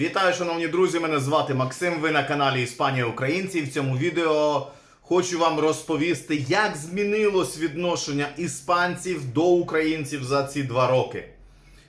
Вітаю, шановні друзі! Мене звати Максим. Ви на каналі Іспанія Українці. В цьому відео хочу вам розповісти, як змінилось відношення іспанців до українців за ці два роки.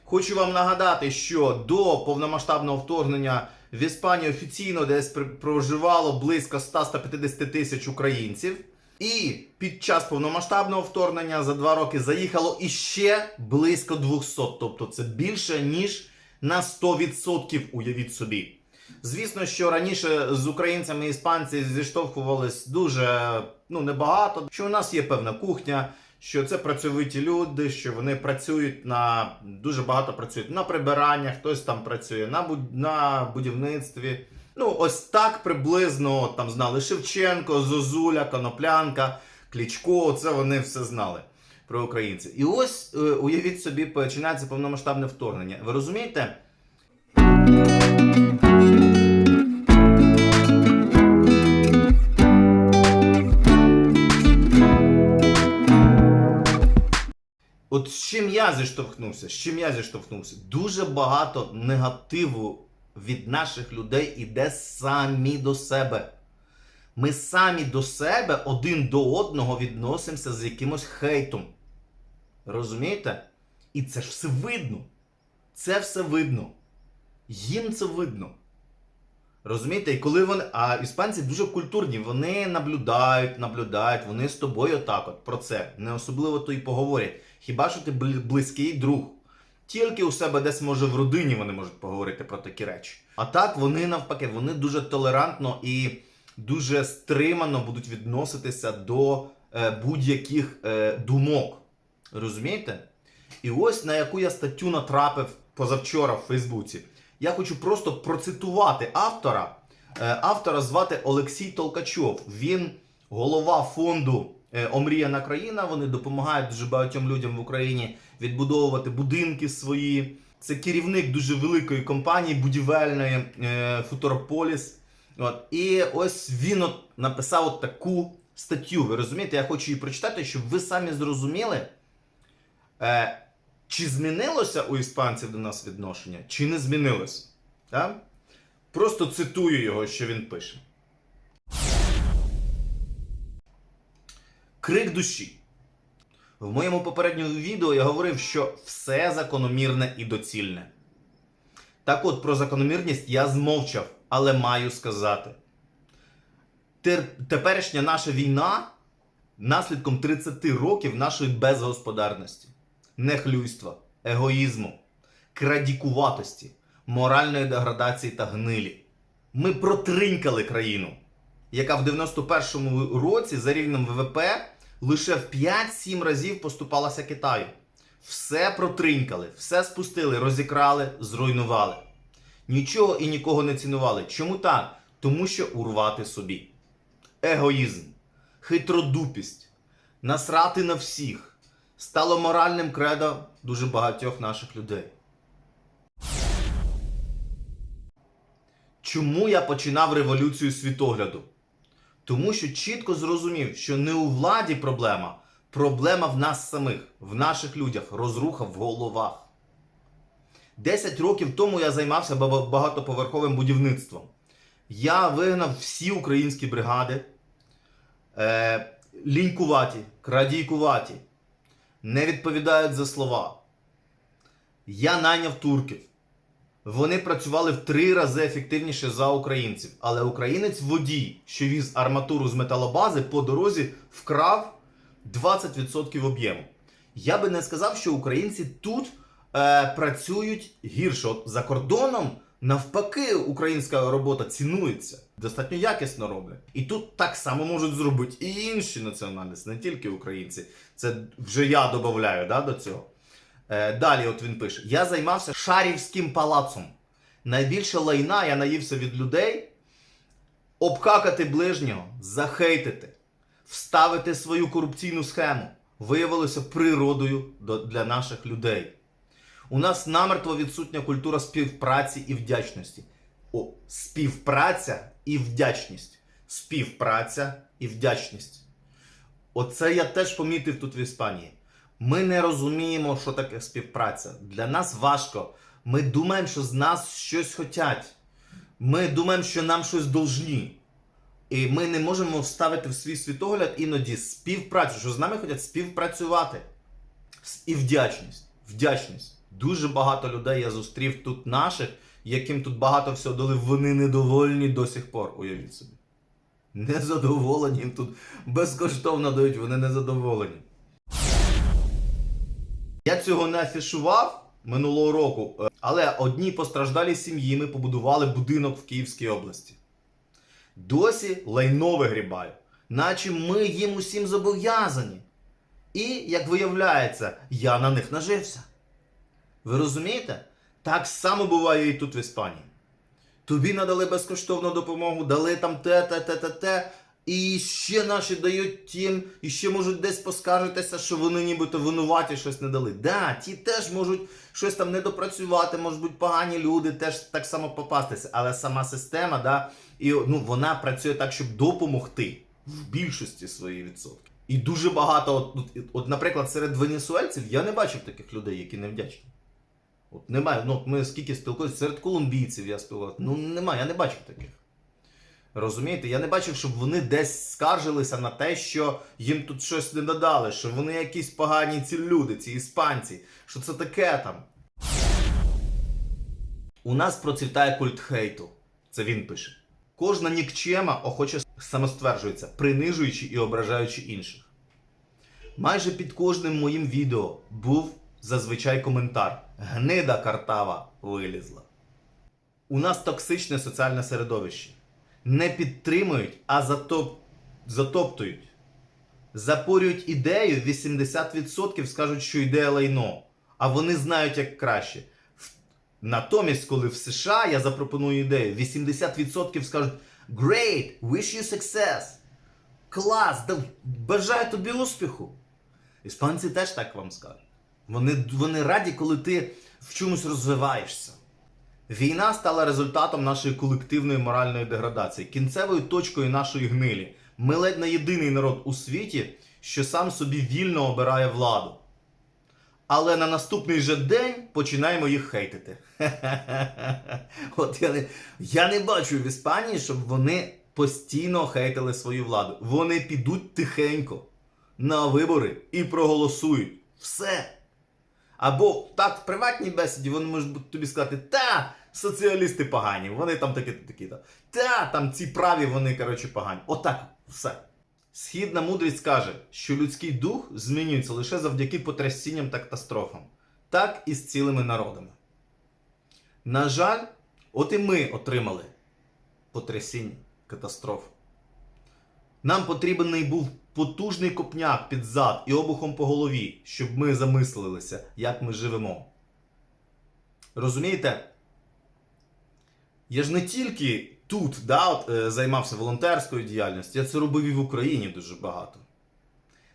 Хочу вам нагадати, що до повномасштабного вторгнення в Іспанії офіційно десь проживало близько 100-150 тисяч українців. І під час повномасштабного вторгнення за два роки заїхало іще близько 200. Тобто це більше ніж на 100%, уявіть собі. Звісно, що раніше з українцями і іспанці зіштовхувались дуже ну, небагато. Що у нас є певна кухня, що це працьовиті люди, що вони працюють на дуже багато працюють на прибираннях, хтось там працює на, буд- на будівництві. Ну, ось так приблизно там знали Шевченко, Зозуля, Коноплянка, Клічко. Це вони все знали про українців. І ось е, уявіть собі, починається повномасштабне вторгнення. Ви розумієте? От з чим я зіштовхнувся? З чим я зіштовхнувся? Дуже багато негативу від наших людей іде самі до себе. Ми самі до себе один до одного відносимося з якимось хейтом. Розумієте? І це ж все видно. Це все видно. Їм це видно. Розумієте? І коли вони. А іспанці дуже культурні, вони наблюдають, наблюдають, вони з тобою отак от про це. Не особливо то й поговорять. Хіба що ти близький друг? Тільки у себе десь може в родині вони можуть поговорити про такі речі. А так вони навпаки, вони дуже толерантно і дуже стримано будуть відноситися до е, будь-яких е, думок. Розумієте? І ось на яку я статтю натрапив позавчора в Фейсбуці. Я хочу просто процитувати автора. Е, Автора звати Олексій Толкачов. Він голова фонду е, Омріяна країна. Вони допомагають дуже багатьом людям в Україні відбудовувати будинки свої. Це керівник дуже великої компанії будівельної е, Футурополіс. От. І ось він от написав от таку статтю. Ви розумієте, я хочу її прочитати, щоб ви самі зрозуміли, е, чи змінилося у іспанців до нас відношення, чи не змінилося. Так? Просто цитую його, що він пише. Крик душі. В моєму попередньому відео я говорив, що все закономірне і доцільне. Так от про закономірність я змовчав, але маю сказати. Тер- Теперішня наша війна наслідком 30 років нашої безгосподарності, нехлюйства, егоїзму, крадікуватості, моральної деградації та гнилі. Ми протринькали країну, яка в 91-му році за рівнем ВВП лише в 5-7 разів поступалася Китаю. Все протринькали, все спустили, розікрали, зруйнували. Нічого і нікого не цінували. Чому так? Тому що урвати собі. Егоїзм, хитродупість, насрати на всіх стало моральним кредо дуже багатьох наших людей. Чому я починав революцію світогляду? Тому що чітко зрозумів, що не у владі проблема, проблема в нас самих, в наших людях, розруха в головах. Десять років тому я займався багатоповерховим будівництвом. Я вигнав всі українські бригади, е, лінькуваті, крадійкуваті, не відповідають за слова. Я найняв турків. Вони працювали в три рази ефективніше за українців. Але українець водій, що віз арматуру з металобази, по дорозі вкрав 20% об'єму. Я би не сказав, що українці тут е, працюють гірше. От за кордоном, навпаки, українська робота цінується. Достатньо якісно роблять. І тут так само можуть зробити і інші національності, не тільки українці. Це вже я додаю да, до цього. Е, далі, от він пише: Я займався Шарівським палацом. Найбільше лайна я наївся від людей обкакати ближнього, захейтити, вставити свою корупційну схему. Виявилося природою для наших людей. У нас намертво відсутня культура співпраці і вдячності. О, співпраця і вдячність. Співпраця і вдячність. Оце я теж помітив тут в Іспанії. Ми не розуміємо, що таке співпраця. Для нас важко. Ми думаємо, що з нас щось хотять. Ми думаємо, що нам щось должні. І ми не можемо вставити в свій світогляд іноді співпрацю, що з нами хочуть співпрацювати. І вдячність. Вдячність. Дуже багато людей я зустрів тут наших, яким тут багато всього дали, вони недовольні до сих пор, уявіть собі. Незадоволені їм тут безкоштовно дають, вони незадоволені. Я цього не афішував минулого року, е, але одній постраждалій сім'ї ми побудували будинок в Київській області. Досі лайно вигрібаю, наче ми їм усім зобов'язані. І, як виявляється, я на них нажився. Ви розумієте? Так само буває і тут в Іспанії. Тобі надали безкоштовну допомогу, дали там те, те, те, те, те. І ще наші дають тим, і ще можуть десь поскаржитися, що вони нібито винуваті щось не дали. Да, ті теж можуть щось там не допрацювати, можуть бути погані люди, теж так само попастися. Але сама система, да, і ну, вона працює так, щоб допомогти в більшості своїх відсотків. І дуже багато, от, от, наприклад, серед венесуельців я не бачив таких людей, які невдячні. От немає, ну ми скільки спілкуємося, серед колумбійців я спілкувався. Ну немає, я не бачив таких. Розумієте, я не бачив, щоб вони десь скаржилися на те, що їм тут щось не додали, що вони якісь погані ці люди, ці іспанці, що це таке там. У нас процвітає культ хейту. Це він пише. Кожна нікчема охоче самостверджується, принижуючи і ображаючи інших. Майже під кожним моїм відео був зазвичай коментар: Гнида картава вилізла. У нас токсичне соціальне середовище. Не підтримують, а затоп... затоптують. Запорюють ідею, 80% скажуть, що ідея лайно. А вони знають як краще. Натомість, коли в США я запропоную ідею, 80% скажуть Great, wish you success. Клас, да, бажаю тобі успіху. Іспанці теж так вам скажуть. Вони, вони раді, коли ти в чомусь розвиваєшся. Війна стала результатом нашої колективної моральної деградації, кінцевою точкою нашої гнилі. Ми ледь не єдиний народ у світі, що сам собі вільно обирає владу. Але на наступний же день починаємо їх хейтити. От я не, я не бачу в Іспанії, щоб вони постійно хейтили свою владу. Вони підуть тихенько на вибори і проголосують. Все. Або так в приватній бесіді вони можуть тобі сказати, та соціалісти погані, вони там такі такі. Та, та там ці праві, вони коротше погані. Отак, все. Східна мудрість каже, що людський дух змінюється лише завдяки потрясінням та катастрофам, так і з цілими народами. На жаль, от і ми отримали потрясіння, катастрофу. Нам потрібний був потужний копняк під зад і обухом по голові, щоб ми замислилися, як ми живемо. Розумієте? Я ж не тільки тут да, от, е, займався волонтерською діяльністю, я це робив і в Україні дуже багато.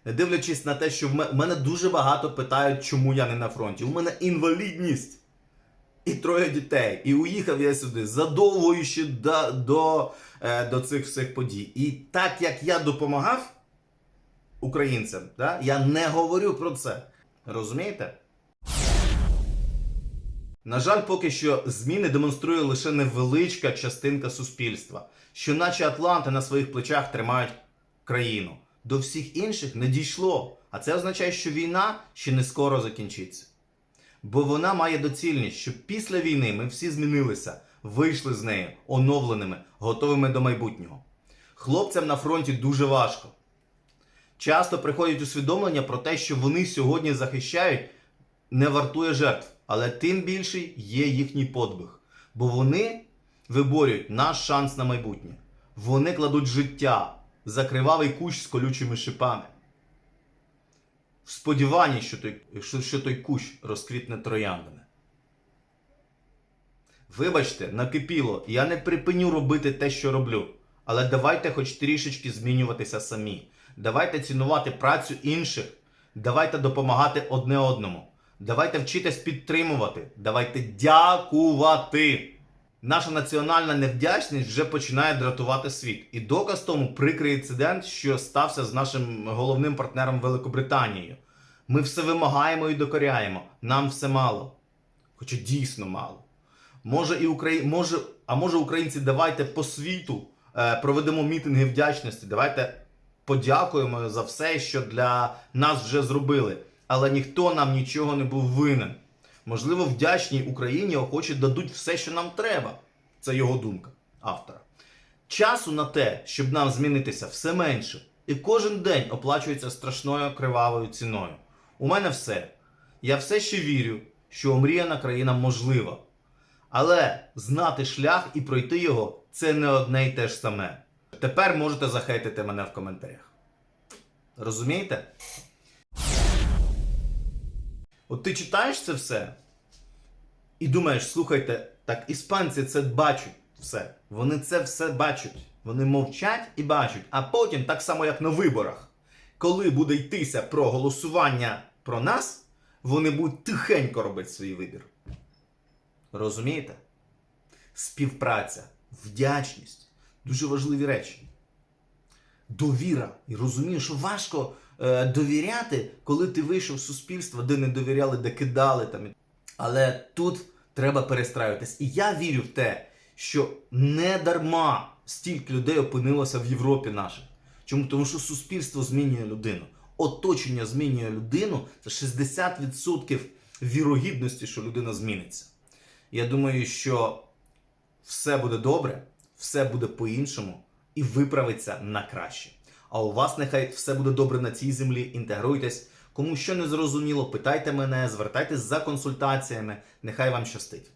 Не дивлячись на те, що в мене дуже багато питають, чому я не на фронті. У мене інвалідність і троє дітей. І уїхав я сюди задовго до, до, е, до цих всіх подій. І так як я допомагав українцям, да, я не говорю про це. Розумієте? На жаль, поки що зміни демонструє лише невеличка частинка суспільства, що наче Атланти на своїх плечах тримають країну. До всіх інших не дійшло. А це означає, що війна ще не скоро закінчиться. Бо вона має доцільність, щоб після війни ми всі змінилися, вийшли з неї оновленими, готовими до майбутнього. Хлопцям на фронті дуже важко. Часто приходять усвідомлення про те, що вони сьогодні захищають, не вартує жертв, але тим більший є їхній подвиг. Бо вони виборюють наш шанс на майбутнє. Вони кладуть життя за кривавий кущ з колючими шипами. В сподіванні, що той, що, що той кущ розквітне трояндами. Вибачте, накипіло, я не припиню робити те, що роблю. Але давайте хоч трішечки змінюватися самі. Давайте цінувати працю інших. Давайте допомагати одне одному. Давайте вчитись підтримувати. Давайте дякувати. Наша національна невдячність вже починає дратувати світ. І доказ тому прикрий інцидент, що стався з нашим головним партнером Великобританією. Ми все вимагаємо і докоряємо. Нам все мало. Хоча дійсно мало. Може, і Украї... може, а може українці, давайте по світу е, проведемо мітинги вдячності. Давайте подякуємо за все, що для нас вже зробили. Але ніхто нам нічого не був винен. Можливо, вдячній Україні охочі дадуть все, що нам треба. Це його думка автора. Часу на те, щоб нам змінитися, все менше. І кожен день оплачується страшною кривавою ціною. У мене все. Я все ще вірю, що омріяна країна можлива. Але знати шлях і пройти його це не одне й те ж саме. Тепер можете захейтити мене в коментарях. Розумієте? От ти читаєш це все і думаєш, слухайте, так іспанці це бачать все. Вони це все бачать. Вони мовчать і бачать. А потім, так само як на виборах, коли буде йтися про голосування про нас, вони будуть тихенько робити свій вибір. Розумієте? Співпраця, вдячність дуже важливі речі. Довіра. І розумію, що важко е, довіряти, коли ти вийшов з суспільства, де не довіряли, де кидали там. Але тут треба перестраюватись. І я вірю в те, що не дарма стільки людей опинилося в Європі наших. Чому? Тому що суспільство змінює людину. Оточення змінює людину. Це 60% вірогідності, що людина зміниться. Я думаю, що все буде добре, все буде по-іншому і виправиться на краще. А у вас нехай все буде добре на цій землі. Інтегруйтесь. Кому що не зрозуміло, питайте мене, звертайтесь за консультаціями. Нехай вам щастить.